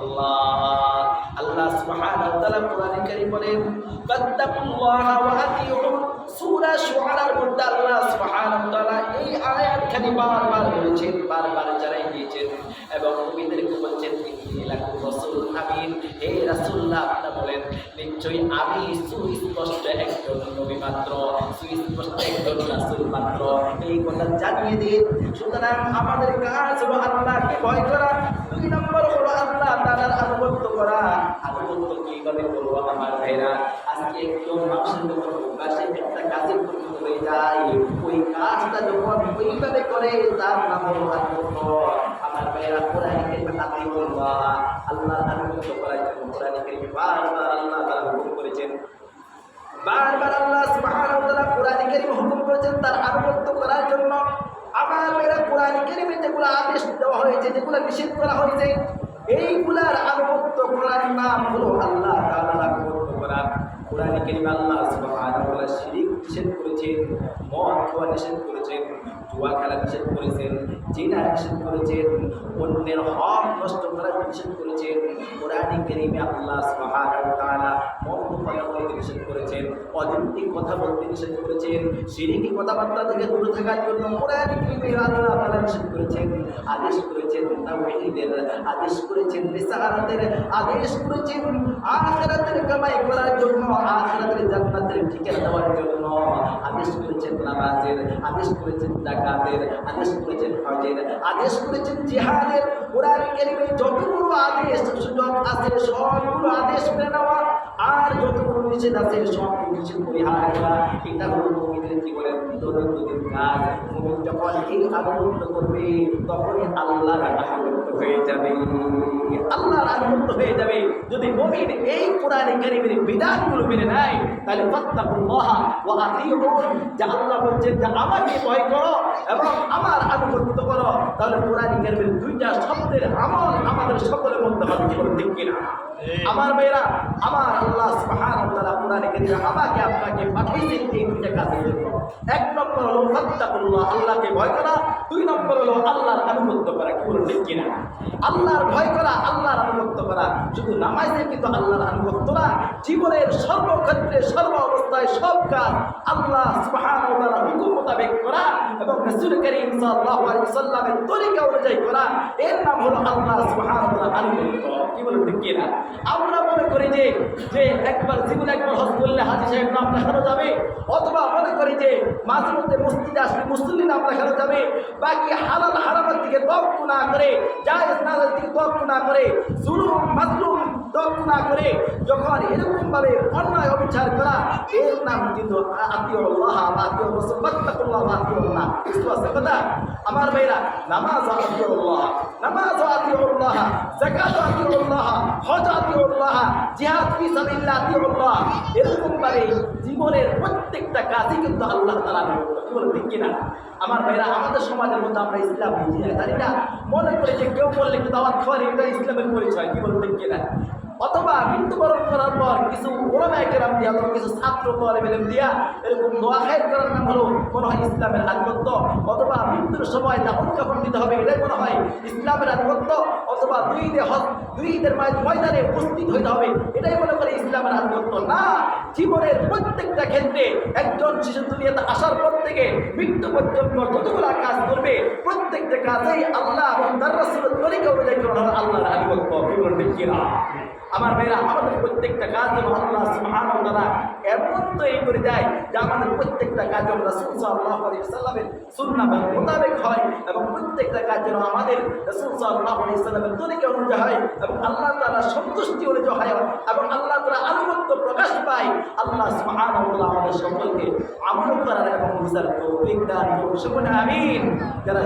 ফাত্তাকুল্লাহ আল্লাহ সুবহানাহু ওয়া বলেন, ফাত্তাকুল্লাহ ওয়া আতিউন সূরা শুআরার মধ্যে আল্লাহ সুবহানাহু ওয়া তাআলা বারবার বলেছেন, বারবার জানাই দিয়েছেন এবং নবীদেরকে বলছেন, ইন্নী লাকুম হে রাসূলুল্লাহ আপনি বলেন, নিশ্চয়ই আমি সুস্পষ্ট একজন নবী মাত্র, সুস্পষ্ট একজন রাসূল মাত্র। এই কথা জানিয়ে দিন। সুতরাং আমাদের কাজ আল্লাহকে ভয় করা। দুই নম্বর হলো আল্লাহ তাআলার আনুগত্য করা। আনুগত্য কীভাবে করব আমার ভাইরা? আজকে একজন মানুষের যখন অভ্যাসে একটা কাজের পরিণত হয়ে যায় ওই কাজটা যখন ওইভাবে করে, তার নাম হলো বারবার আল্লাহ সুবহানাহু কোরআন কারিমে হুকুম করেছেন তার আনুগত্য করার জন্য। আমার মেয়েরা কোরআন কারিমে যেগুলো আদেশ দেওয়া হয়েছে, যেগুলো নিষেধ করা হয়েছে, এইগুলার আনুগত্য করার নাম হলো আল্লাহ তাআলার করা কোরআন কারিমে আল্লাহ সুবহানাহু শিরিক নিষেধ করেছেন, মদ খাওয়া নিষেধ করেছেন, জুয়া খেলা নিষেধ করেছেন, জিনা নিষেধ করেছেন, অন্যের হক নষ্ট করা নিষেধ করেছেন। কোরআন কারিমে আল্লাহ সুবহানাহু মন্দ কথা বলতে নিষেধ করেছেন, অযৌক্তিক কথা বলতে নিষেধ করেছেন সিরিকি কথাবার্তা থেকে দূরে থাকার জন্য কোরআন কারিমে আল্লাহ তাআলা নিষেধ করেছেন, আদেশ করেছেন তাওহীদের আদেশ করেছেন রিসালাতের আদেশ করেছেন আখিরাতের কামাই করার জন্য, আখিরাতের জান্নাতের ঠিকানা দেওয়ার জন্য, আদেশ করেছেন নামাজের, আদেশ করেছেন জাকাতের আদেশ করেছেন হজের, আদেশ করেছেন জিহাদের কোরআন কারিমে যতগুলো আদেশ সুযোগ আছে, সবগুলো আদেশ মেনে নেওয়া। আর যতগুলো নিষেধ আছে সব নিষেধ পরিহার করা। এটা হলো মুমিনের জীবনের দৈনন্দিন কাজ। মুমিন যখন এই আনুগত্য করবে, তখনই আল্লাহর আনুগত্য হয়ে যাবে। আল্লাহর আনুগত্য হয়ে যাবে। যদি মুমিন এই কোরআনে কারিমের বিধানগুলো মেনে নেয়, তাহলে ফাত্তাকুল্লাহ ওয়া আতিউন। যা আল্লাহ বলছেন, যে আমাকে ভয় করো এবং আমার আনুগত্য করো, তাহলে কোরআন কারিমের দুইটা শব্দের আমল আমাদের সকলের মধ্যে হবে কি বলেন ঠিক কিনা? আমার মেয়েরা, আমার আল্লাহ কোরআনে কারিমে আমাকে আপনাকে পাঠিয়েছেন এই দুইটা কাজের জন্য এক নম্বর হলো ফাত্তাকুল্লাহ, আল্লাহকে ভয় করা। দুই নম্বর হলো আল্লাহর আনুগত্য করা, কি বলেন ঠিক কিনা? আল্লাহর ভয় করা, আল্লাহর আনুগত্য করা। শুধু নামাজে কিন্তু আল্লাহর আনুগত্য না, জীবনের সর্বক্ষেত্রে সর্ব অবস্থায় সব কাজ আল্লাহ হুকুম রাসূল করিম সাল্লাল্লাহু আলাইহি ওয়াসাল্লামের তরিকা অনুযায়ী করা এর নাম হলো আল্লাহ সুবহানাহু ওয়া কি বলেন ঠিক কিনা? আমরা মনে করি যে যে একবার জীবনে একবার হজ করলে হাজি সাহেব নাম লেখানো যাবে, অথবা মনে করি যে মাঝে মধ্যে মসজিদে আসলে মুসল্লি নাম লেখানো যাবে, বাকি হালাল হারামের দিকে তর্ক না করে, জায়েজ নাজায়েজ দিকে তর্ক না করে, জুলুম, মাজলুম তর্ক না করে, যখন এরকম ভাবে অন্যায় অবিচার করা, এর নাম কিন্তু আমার ভাইরা, নামাজ নামাজ জীবনের প্রত্যেকটা কাজই কিন্তু আল্লাহ তাআলা কি বলে ঠিক কিনা? আমার ভাইরা, আমাদের সমাজের মধ্যে আমরা ইসলাম বুঝি না জানি না? মনে করে যে কেউ বললে কিন্তু দাওয়াত খাওয়ার এটা ইসলামের পরিচয়। কি বলে ঠিক কিনা? অথবা মৃত্যুবরণ করার পর কিছু ওলামায় কেরাম দিয়া অথবা কিছু ছাত্র তলেবেলেম দিয়া এরকম দোয়া খায়ের করার নাম হলো মনে হয় ইসলামের আনুগত্য অথবা মৃত্যুর সময় দাফন কাপড় দিতে হবে এটাই মনে হয় ইসলামের আনুগত্য অথবা দুই ঈদে দুই ঈদের ময়দানে উপস্থিত হইতে হবে এটাই মনে করে ইসলামের আনুগত্য না, জীবনের প্রত্যেকটা ক্ষেত্রে একজন শিশু দুনিয়াতে আসার পর থেকে মৃত্যু পর্যন্ত যতগুলো কাজ করবে, প্রত্যেকটা কাজেই আল্লাহ এবং তার রাসূলের তরিকা অনুযায়ী আল্লাহর বলেন ঠিক কিনা? আমার ভাইরা, আমাদের প্রত্যেকটা কাজ সুবহানাহু ওয়া এমন তৈরি করে দেয় যে আমাদের প্রত্যেকটা কাজ আমরা রাসূল সাল্লাল্লাহু আলাইহি ওয়াসাল্লামের মোতাবেক হয় এবং প্রত্যেকটা কাজ যেন আমাদের আলাইহি ওয়াসাল্লামের অনুযায়ী হয় এবং আল্লাহ তাআলা সন্তুষ্টি অনুযায়ী হয় এবং আল্লাহ তাআলা আনুগত্য প্রকাশ পায়। আল্লাহ ওয়া আমাদের সকলকে আমল করার এবং বুঝার তৌফিক আমিন। যারা